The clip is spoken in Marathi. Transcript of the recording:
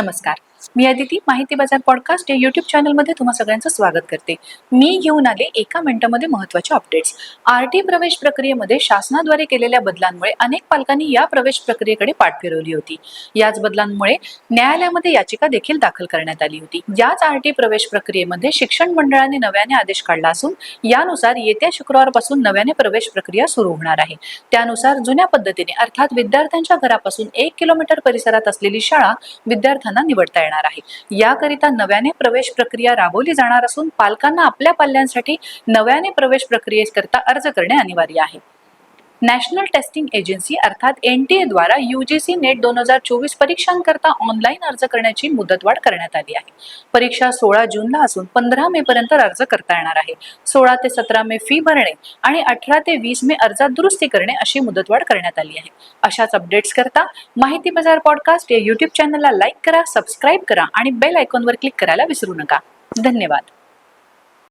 नमस्कार. मी अदिती माहिती बाजार पॉडकास्ट या युट्यूब चॅनलमध्ये तुम्हा सगळ्यांचं स्वागत करते. मी घेऊन आले एका मिनिटामध्ये महत्त्वाचे अपडेट्स आर टी प्रवेश प्रक्रियेमध्ये शासनाद्वारे केलेल्या बदलांमुळे अनेक पालकांनी या प्रवेश प्रक्रियेकडे पाठ फिरवली होती. याच बदलांमुळे न्यायालयामध्ये याचिका देखील दाखल करण्यात आली होती. याच आर टी प्रवेश प्रक्रियेमध्ये शिक्षण मंडळाने नव्याने आदेश काढला असून यानुसार येत्या शुक्रवारपासून नव्याने प्रवेश प्रक्रिया सुरू होणार आहे. त्यानुसार जुन्या पद्धतीने अर्थात विद्यार्थ्यांच्या घरापासून एक किलोमीटर परिसरात असलेली शाळा विद्यार्थ्यांना निवडता येणार आहे. याकरिता नव्याने प्रवेश प्रक्रिया राबवली जाणार असून पालकांना आपल्या पाल्यांसाठी नव्याने प्रवेश प्रक्रियेकरता अर्ज करणे अनिवार्य आहे. नॅशनल टेस्टिंग एजन्सी अर्थात एन टी द्वारा यू जी सी नेट दोन हजार चोवीस परीक्षांकरता ऑनलाईन अर्ज करण्याची मुदतवाढ करण्यात आली आहे. परीक्षा सोळा जूनला असून पंधरा मे पर्यंत अर्ज करता येणार आहे. सोळा ते सतरा मे फी भरणे आणि अठरा ते वीस मे अर्जात दुरुस्ती करणे अशी मुदतवाढ करण्यात आली आहे. अशाच अपडेट्स करता माहिती बाजार पॉडकास्ट या युट्यूब चॅनलला लाईक करा सबस्क्राईब करा आणि बेल आयकॉनवर क्लिक करायला विसरू नका. धन्यवाद.